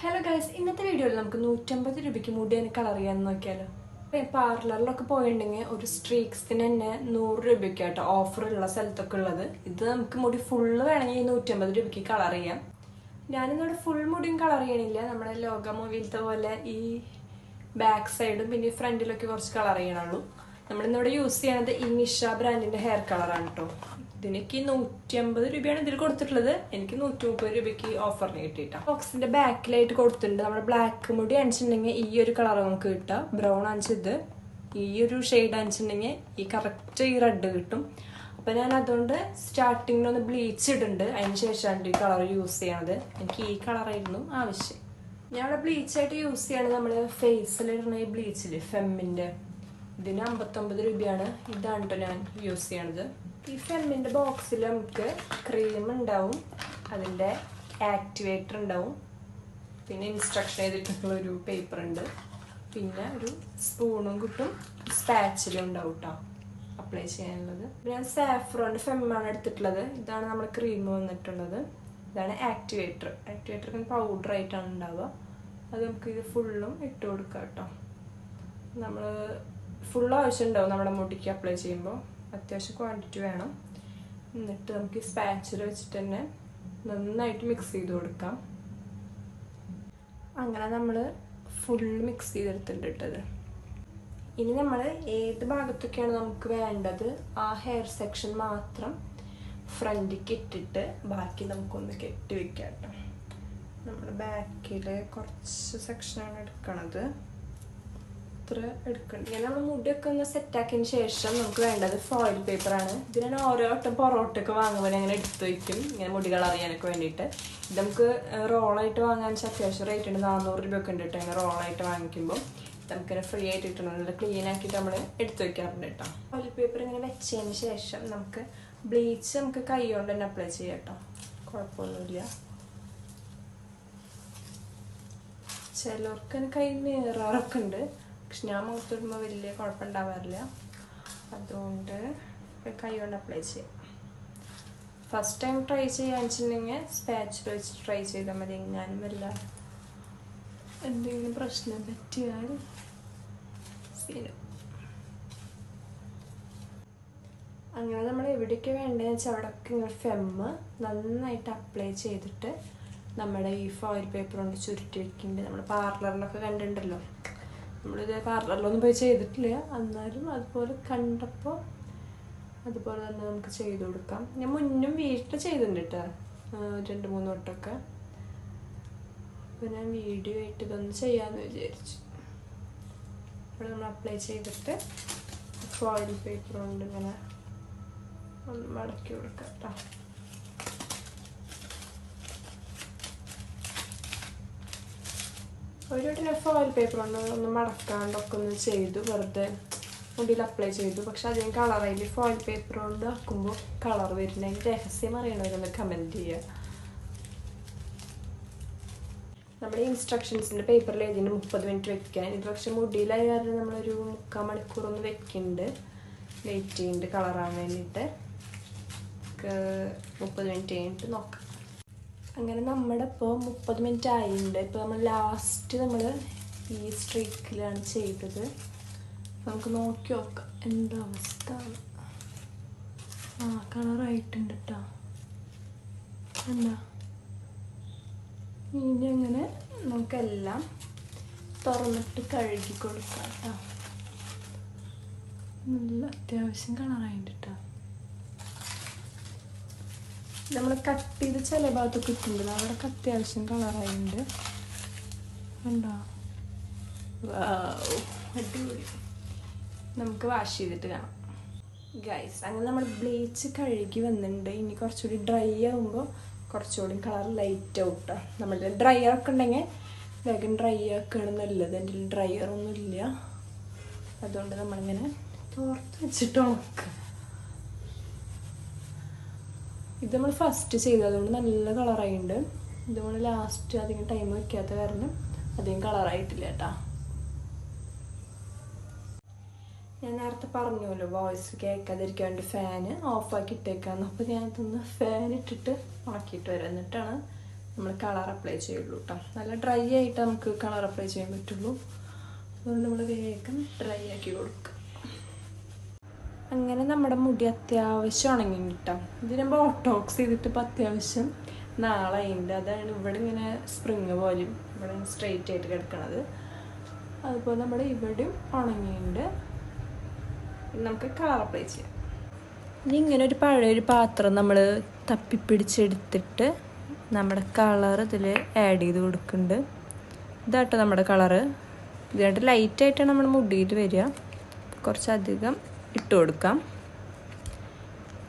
Hello guys ഇന്നത്തെ വീഡിയോയിൽ നമുക്ക് നൂറ്റമ്പത് രൂപയ്ക്ക് മുടി തന്നെ കളർ ചെയ്യാൻ നോക്കിയാലോ പാർലറിലൊക്കെ പോയിട്ടുണ്ടെങ്കിൽ ഒരു സ്ട്രീക്സിന് തന്നെ നൂറ് രൂപയ്ക്ക് കേട്ടോ ഓഫറുള്ള സ്ഥലത്തൊക്കെ ഉള്ളത്. ഇത് നമുക്ക് മുടി ഫുള്ള് വേണമെങ്കിൽ നൂറ്റമ്പത് രൂപയ്ക്ക് കളർ ചെയ്യാം. ഞാനിന്നിവിടെ ഫുൾ മുടിയും കളർ ചെയ്യണില്ല. നമ്മുടെ ലോക മൂവിയിലത്തെ പോലെ ഈ ബാക്ക് സൈഡും പിന്നെ ഫ്രണ്ടിലൊക്കെ കുറച്ച് കളർ ചെയ്യണുള്ളൂ. നമ്മളിന്നിവിടെ യൂസ് ചെയ്യണത് ഈ നിഷ ബ്രാൻഡിന്റെ ഹെയർ കളറാണ് കേട്ടോ ഇതിനൊക്കെ നൂറ്റി അമ്പത് രൂപയാണ് ഇതിൽ കൊടുത്തിട്ടുള്ളത്. എനിക്ക് നൂറ്റി മുപ്പത് രൂപയ്ക്ക് ഓഫറിന് കിട്ടിയിട്ടാ. ബോക്സിന്റെ ബാക്കിലായിട്ട് കൊടുത്തിട്ടുണ്ട്. നമ്മുടെ ബ്ലാക്ക് മുടി അണിച്ചിട്ടുണ്ടെങ്കിൽ ഈ ഒരു കളർ നമുക്ക് കിട്ടാം. ബ്രൗൺ അണിച്ചത്. ഈ ഒരു ഷെയ്ഡ് അണിച്ചിട്ടുണ്ടെങ്കിൽ ഈ കറക്റ്റ് ഈ റെഡ് കിട്ടും. അപ്പൊ ഞാൻ അതുകൊണ്ട് സ്റ്റാർട്ടിങ്ങിൽ ഒന്ന് ബ്ലീച്ച് ഇടുന്നുണ്ട് അതിന് ശേഷമാണ് ഈ കളർ യൂസ് ചെയ്യണത്. എനിക്ക് ഈ കളറായിരുന്നു ആവശ്യം. ഞാൻ ബ്ലീച്ച് ആയിട്ട് യൂസ് ചെയ്യണത് നമ്മൾ ഫേസിൽ ഇടുന്ന ഈ ബ്ലീച്ചിൽ ഫെമ്മിന്റെ ഇതിന് അമ്പത്തൊമ്പത് രൂപയാണ്. ഇതാണ് കേട്ടോ ഞാൻ യൂസ് ചെയ്യണത്. ഈ സെമ്മിന്റെ ബോക്സിൽ നമുക്ക് ക്രീം ഉണ്ടാവും അതിന്റെ ആക്ടിവേറ്റർ ഉണ്ടാവും. പിന്നെ ഇൻസ്ട്രക്ഷൻ ചെയ്തിട്ടുള്ള ഒരു പേപ്പർ ഉണ്ട്. പിന്നെ ഒരു സ്പൂണും കിട്ടും. സ്പാച്ചിലും ഉണ്ടാവും കേട്ടോ അപ്ലൈ ചെയ്യാനുള്ളത്. ഞാൻ സാഫ്രോന്റെ ഫെമ്മാണ് എടുത്തിട്ടുള്ളത്. ഇതാണ് നമ്മൾ ക്രീം വന്നിട്ടുള്ളത്. ഇതാണ് ആക്ടിവേറ്റർ ആക്ടിവേറ്റർ പൗഡർ ആയിട്ടാണ് ഉണ്ടാവുക. അത് നമുക്ക് ഇത് ഫുള്ളും ഇട്ട് കൊടുക്കാം കേട്ടോ നമ്മൾ ഫുൾ ആവശ്യം ഉണ്ടാവും നമ്മുടെ മുടിക്ക് അപ്ലൈ ചെയ്യുമ്പോൾ. അത്യാവശ്യം ക്വാണ്ടിറ്റി വേണം. എന്നിട്ട് നമുക്ക് സ്പാച്ചിൽ വെച്ചിട്ട് തന്നെ നന്നായിട്ട് മിക്സ് ചെയ്ത് കൊടുക്കാം. അങ്ങനെ നമ്മൾ ഫുൾ മിക്സ് ചെയ്തെടുത്തിട്ടുണ്ട് ഇട്ടത് ഇനി നമ്മൾ ഏത് ഭാഗത്തൊക്കെയാണ് നമുക്ക് വേണ്ടത്? ആ ഹെയർ സെക്ഷൻ മാത്രം ഫ്രണ്ടിക്ക് ഇട്ടിട്ട് ബാക്കി നമുക്കൊന്ന് കെട്ടി വെക്കാം കേട്ടോ നമ്മുടെ ബാക്കിൽ കുറച്ച് സെക്ഷനാണ് എടുക്കണത്. ഇത്ര എടുക്കണം. ഇങ്ങനെ നമ്മൾ മുടിയൊക്കെ ഒന്ന് സെറ്റാക്കിയതിന് ശേഷം നമുക്ക് വേണ്ടത് ഫോയിൽ പേപ്പറാണ് ഇത് ഞാൻ ഓരോ വട്ടം പൊറോട്ടൊക്കെ വാങ്ങുമ്പോൾ അങ്ങനെ എടുത്തു വയ്ക്കും ഇങ്ങനെ മുടി അറിയാനൊക്കെ വേണ്ടിയിട്ട്. ഇത് നമുക്ക് റോളായിട്ട് വാങ്ങാൻ വെച്ചാൽ അത്യാവശ്യം റേറ്റ് ഉണ്ട്. നാനൂറ് രൂപയൊക്കെ ഉണ്ട് കേട്ടോ. ഇങ്ങനെ റോളായിട്ട് വാങ്ങിക്കുമ്പോൾ നമുക്കിങ്ങനെ ഫ്രീ ആയിട്ട് കിട്ടണം. നല്ല ക്ലീൻ ആക്കിയിട്ട് നമ്മൾ എടുത്ത് വയ്ക്കാറുണ്ട് കേട്ടോ. ഫോയിൽ പേപ്പർ ഇങ്ങനെ വെച്ചതിന് ശേഷം നമുക്ക് ബ്ലീച്ച് നമുക്ക് കൈ കൊണ്ട് തന്നെ അപ്ലൈ ചെയ്യാം കേട്ടോ. കുഴപ്പമൊന്നുമില്ല. ചിലർക്ക് കൈ നീറാറൊക്കെ ഉണ്ട്. പക്ഷെ ഞാൻ മുഖത്തിടുമ്പോൾ വലിയ കുഴപ്പമുണ്ടാവാറില്ല. അതുകൊണ്ട് കൈ കൊണ്ട് അപ്ലൈ ചെയ്യാം. ഫസ്റ്റ് ടൈം ട്രൈ ചെയ്യാന്ന് വെച്ചിട്ടുണ്ടെങ്കിൽ സ്പാച്ച് വെച്ച് ട്രൈ ചെയ്താൽ മതി. എങ്ങാനും വല്ല എന്തെങ്കിലും പ്രശ്നം പറ്റിയാൽ അങ്ങനെ നമ്മൾ എവിടെയൊക്കെ വേണ്ടതെന്ന് വെച്ചാൽ അവിടെയൊക്കെ ഇങ്ങനെ ഫെമ്മ് നന്നായിട്ട് അപ്ലൈ ചെയ്തിട്ട് നമ്മുടെ ഈ ഫോയിൽ പേപ്പർ കൊണ്ട് ചുരുട്ടി വെക്കുന്നുണ്ട് നമ്മൾ പാർലറിലൊക്കെ കണ്ടിട്ടുണ്ടല്ലോ. നമ്മളിത് പാർലറിലൊന്നും പോയി ചെയ്തിട്ടില്ല. എന്നാലും അതുപോലെ കണ്ടപ്പോൾ അതുപോലെ തന്നെ നമുക്ക് ചെയ്തു കൊടുക്കാം. ഞാൻ മുന്നും വീട്ടിൽ ചെയ്തിട്ടുണ്ട് കേട്ടോ രണ്ട് മൂന്ന് വട്ടമൊക്കെ അപ്പോൾ ഞാൻ വീഡിയോ ആയിട്ട് ഇതൊന്ന് ചെയ്യാമെന്ന് വിചാരിച്ചു. ഇവിടെ നമ്മൾ അപ്ലൈ ചെയ്തിട്ട് ഫോയിൽ പേപ്പർ കൊണ്ട് ഇങ്ങനെ ഒന്ന് മടക്കി കൊടുക്കാം കേട്ടോ ഒരു ഫോയിൽ പേപ്പർ കൊണ്ട് ഒന്ന് മടക്കാണ്ടൊക്കെ ഒന്ന് ചെയ്തു. വെറുതെ മുടിയിൽ അപ്ലൈ ചെയ്തു. പക്ഷെ അധികം കളറായില്ല ഫോയിൽ പേപ്പർ കൊണ്ട് ആക്കുമ്പോൾ കളർ വരുന്നതിന് രഹസ്യം അറിയണവരൊന്ന് കമന്റ് ചെയ്യുക നമ്മൾ ഇൻസ്ട്രക്ഷൻസിന്റെ പേപ്പറിൽ എഴുതിയിട്ട് മുപ്പത് മിനിറ്റ് വെക്കാൻ. ഇത് പക്ഷെ മുടിയിലായ കാരണം നമ്മളൊരു മുക്കാൽ മണിക്കൂർ ഒന്ന് വെക്കുന്നുണ്ട് വെയിറ്റ് ചെയ്യുന്നുണ്ട് കളറാൻ വേണ്ടിയിട്ട് മുപ്പത് മിനിറ്റ് കഴിഞ്ഞിട്ട് നോക്കാം. അങ്ങനെ നമ്മുടെ ഇപ്പോൾ മുപ്പത് മിനിറ്റ് ആയിട്ടുണ്ട് ഇപ്പോൾ നമ്മൾ ലാസ്റ്റ് നമ്മൾ ഈ സ്ട്രീക്കിലാണ് ചെയ്തത്. നമുക്ക് നോക്കി നോക്കാം. എന്താ അവസ്ഥ? ആ കളറായിട്ടുണ്ട് കേട്ടോ എന്താ? ഇനി അങ്ങനെ നമുക്കെല്ലാം തുറന്നിട്ട് കഴുകി കൊടുക്കാം കേട്ടോ നല്ല അത്യാവശ്യം കളറായിട്ടുണ്ട് കേട്ടോ നമ്മൾ കട്ട് ചെയ്ത് ചില ഭാഗത്തൊക്കെ ഇട്ടുണ്ട് അവിടെയൊക്കെ അത്യാവശ്യം കളറായിട്ടുണ്ട് കണ്ടോ? അടിപൊളി. നമുക്ക് വാഷ് ചെയ്തിട്ട് കാണാം. ഗൈസ് അങ്ങനെ നമ്മൾ ബ്ലീച്ച് കഴുകി വന്നിട്ടുണ്ട്. ഇനി കുറച്ചുകൂടി ഡ്രൈ ആകുമ്പോൾ കുറച്ചുകൂടി കളർ ലൈറ്റ് ആവും കേട്ടോ നമ്മളുടെ ഡ്രയർ ഒക്കെ ഉണ്ടെങ്കിൽ വേഗം ഡ്രൈ ആക്കുകയാണ് നല്ലത്. എന്റെ ഡ്രയർ ഒന്നും ഇല്ല അതുകൊണ്ട് നമ്മളിങ്ങനെ തോർത്ത് വെച്ചിട്ട് ഉണക്കുക ഇത് നമ്മൾ ഫസ്റ്റ് ചെയ്തതുകൊണ്ട് നല്ല കളറായിട്ടുണ്ട് ഇത് നമ്മൾ ലാസ്റ്റ് അധികം ടൈം വെക്കാത്ത കാരണം അധികം കളറായിട്ടില്ല കേട്ടാ. ഞാൻ നേരത്തെ പറഞ്ഞല്ലോ വോയിസ് കേൾക്കാതിരിക്കാൻ വേണ്ടി ഫാന് ഓഫാക്കി ഇട്ടേക്കാന്ന്. അപ്പോൾ ഞാൻ തന്ന ഫാൻ ഇട്ടിട്ട് ആക്കിയിട്ട് വരാം. എന്നിട്ടാണ് നമ്മൾ കളർ അപ്ലൈ ചെയ്യുള്ളൂ കേട്ടോ. നല്ല ഡ്രൈ ആയിട്ട് നമുക്ക് കളർ അപ്ലൈ ചെയ്യാൻ പറ്റുള്ളൂ. അതുകൊണ്ട് നമ്മൾ വേഗം ഡ്രൈ ആക്കി കൊടുക്കുക അങ്ങനെ നമ്മുടെ മുടി അത്യാവശ്യം ഉണങ്ങി കിട്ടാം ഇതിന് ബോട്ടോക്സ് ചെയ്തിട്ട് ഇപ്പോൾ അത്യാവശ്യം നാളെ ഉണ്ട് അതാണ് ഇവിടെ ഇങ്ങനെ സ്പ്രിങ് പോലും ഇവിടെ സ്ട്രെയിറ്റ് ആയിട്ട് കിടക്കണത്. അതുപോലെ നമ്മുടെ ഇവിടെയും ഉണങ്ങിയിട്ടുണ്ട് നമുക്ക് കളർ അപ്ലൈ ചെയ്യാം. ഇനി ഇങ്ങനെ ഒരു പഴയൊരു പാത്രം നമ്മൾ തപ്പിപ്പിടിച്ചെടുത്തിട്ട് നമ്മുടെ കളർ ഇതിൽ ആഡ് ചെയ്ത് കൊടുക്കുന്നുണ്ട്. ഇതാട്ടോ നമ്മുടെ കളറ് ഇതിനായിട്ട് ലൈറ്റായിട്ടാണ് നമ്മുടെ മുടിയിൽ വരിക. കുറച്ചധികം ഇട്ട് കൊടുക്കാം.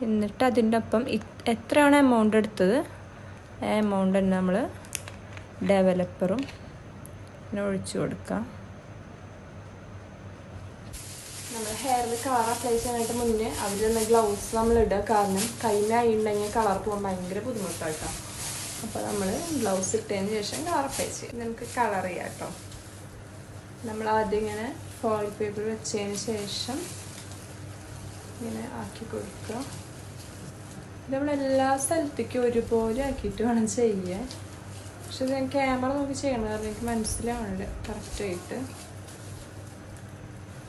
എന്നിട്ട് അതിന്റെ ഒപ്പം എത്രയാണ് എമൗണ്ട് എടുത്തത്? ആ എമൗണ്ട് തന്നെ നമ്മൾ ഡെവലപ്പറും പിന്നെ ഒഴിച്ചു കൊടുക്കാം. നമ്മൾ ഹെയറിൽ കളർ അപ്ലൈ ചെയ്യാനായിട്ട് മുന്നേ അവർ തന്നെ ഗ്ലൗസ് നമ്മൾ ഇടുക കാരണം കൈമായിട്ടുണ്ടെങ്കിൽ കളർ പോകാൻ ഭയങ്കര ബുദ്ധിമുട്ടാട്ടോ. അപ്പോൾ നമ്മൾ ഗ്ലൗസ് ഇട്ടതിന് ശേഷം കളർ അപ്ലൈ ചെയ്യും. നമുക്ക് കളർ ചെയ്യാം കേട്ടോ നമ്മൾ ആദ്യം ഇങ്ങനെ ഫോയിൽ പേപ്പർ വെച്ചതിന് ശേഷം ഇങ്ങനെ ആക്കി കൊടുക്കുക. നമ്മൾ എല്ലാ സ്ഥലത്തേക്കും ഒരുപോലെ ആക്കിയിട്ട് വേണം ചെയ്യാൻ. പക്ഷെ ഞാൻ ക്യാമറ നോക്കി ചെയ്യണം കാരണം എനിക്ക് മനസ്സിലാവണ്ട് കറക്റ്റായിട്ട്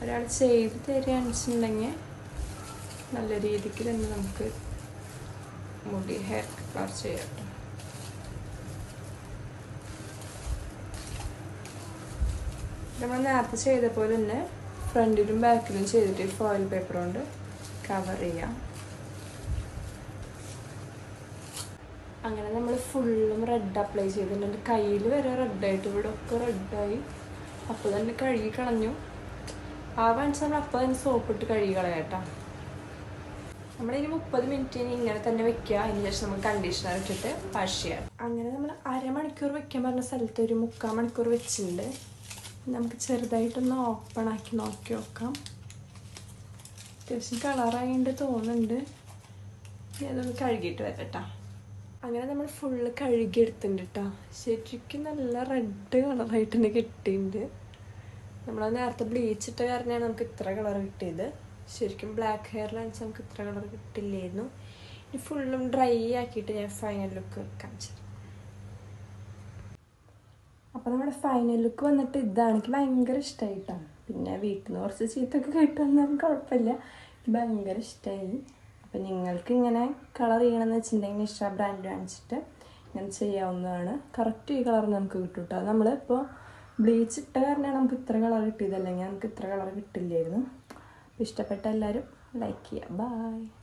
ഒരാൾ ചെയ്ത് തരികയാണെന്ന് വെച്ചിട്ടുണ്ടെങ്കിൽ നല്ല രീതിക്ക് തന്നെ നമുക്ക് മുടി ഹെയർ കളർ ചെയ്യാം നമ്മൾ നേരത്തെ ചെയ്ത പോലെ തന്നെ ഫ്രണ്ടിലും ബാക്കിലും ചെയ്തിട്ട് ഫോയിൽ പേപ്പർ കൊണ്ട് കവർ ചെയ്യാം. അങ്ങനെ നമ്മൾ ഫുള്ളും റെഡ് അപ്ലൈ ചെയ്തിട്ടുണ്ട്. കയ്യിൽ വരെ റെഡായിട്ട് ഇവിടെ ഒക്കെ റെഡായി അപ്പോൾ തന്നെ കഴുകി കളഞ്ഞു. ആ വൺസ് നമ്മൾ അപ്പോൾ തന്നെ സോപ്പിട്ട് കഴുകി കളയാട്ടോ നമ്മളിനി മുപ്പത് മിനിറ്റ് ഇനി ഇങ്ങനെ തന്നെ വെക്കുക. അതിന് ശേഷം നമ്മൾ കണ്ടീഷണർ ഇട്ടിട്ട് വാഷ് ചെയ്യാം. അങ്ങനെ നമ്മൾ അരമണിക്കൂർ വെക്കാൻ പറഞ്ഞ സ്ഥലത്ത് ഒരു മുക്കാൽ മണിക്കൂർ വെച്ചിട്ടുണ്ട്. നമുക്ക് ചെറുതായിട്ടൊന്ന് ഓപ്പൺ ആക്കി നോക്കി നോക്കാം. അത്യാവശ്യം കളറായിട്ട് തോന്നുന്നുണ്ട്. ഇനി അതൊന്ന് കഴുകിയിട്ട് വരട്ടാ. അങ്ങനെ നമ്മൾ ഫുള്ള് കഴുകിയെടുത്തിട്ടുണ്ട് കേട്ടോ ശരിക്കും നല്ല റെഡ് കളറായിട്ട് തന്നെ കിട്ടിയിട്ടുണ്ട് നമ്മൾ നേരത്തെ ബ്ലീച്ച് ഇട്ട കാരണമാണ് നമുക്ക് ഇത്ര കളർ കിട്ടിയത്. ശരിക്കും ബ്ലാക്ക് ഹെയറിലാണ് നമുക്ക് ഇത്ര കളർ കിട്ടില്ലായിരുന്നു ഇനി ഫുള്ളും ഡ്രൈ ആക്കിയിട്ട് ഞാൻ ഫൈനൽ ലുക്ക് കാണിച്ചു അപ്പോൾ നമ്മുടെ ഫൈനൽ ലുക്ക് വന്നിട്ട് ഇതാണ്. എനിക്ക് ഭയങ്കര ഇഷ്ടമായിട്ടാണ് പിന്നെ വീട്ടിൽ നിന്ന് കുറച്ച് ചീത്തൊക്കെ കിട്ടുമെന്നാലും കുഴപ്പമില്ല. ഭയങ്കര ഇഷ്ടമായി അപ്പം നിങ്ങൾക്ക് ഇങ്ങനെ കളർ ചെയ്യണമെന്ന് വെച്ചിട്ടുണ്ടെങ്കിൽ ഇഷ്ട ബ്രാൻഡ് കാണിച്ചിട്ട് ഇങ്ങനെ ചെയ്യാവുന്നതാണ്. കറക്റ്റ് ഈ കളർ നമുക്ക് കിട്ടും കേട്ടോ നമ്മളിപ്പോൾ ബ്ലീച്ച് ഇട്ട കാരണമാണ് നമുക്ക് ഇത്ര കളർ കിട്ടിയതല്ലെങ്കിൽ നമുക്ക് ഇത്ര കളർ കിട്ടില്ലായിരുന്നു. ഇഷ്ടപ്പെട്ട എല്ലാവരും ലൈക്ക് ചെയ്യുക. ബായ്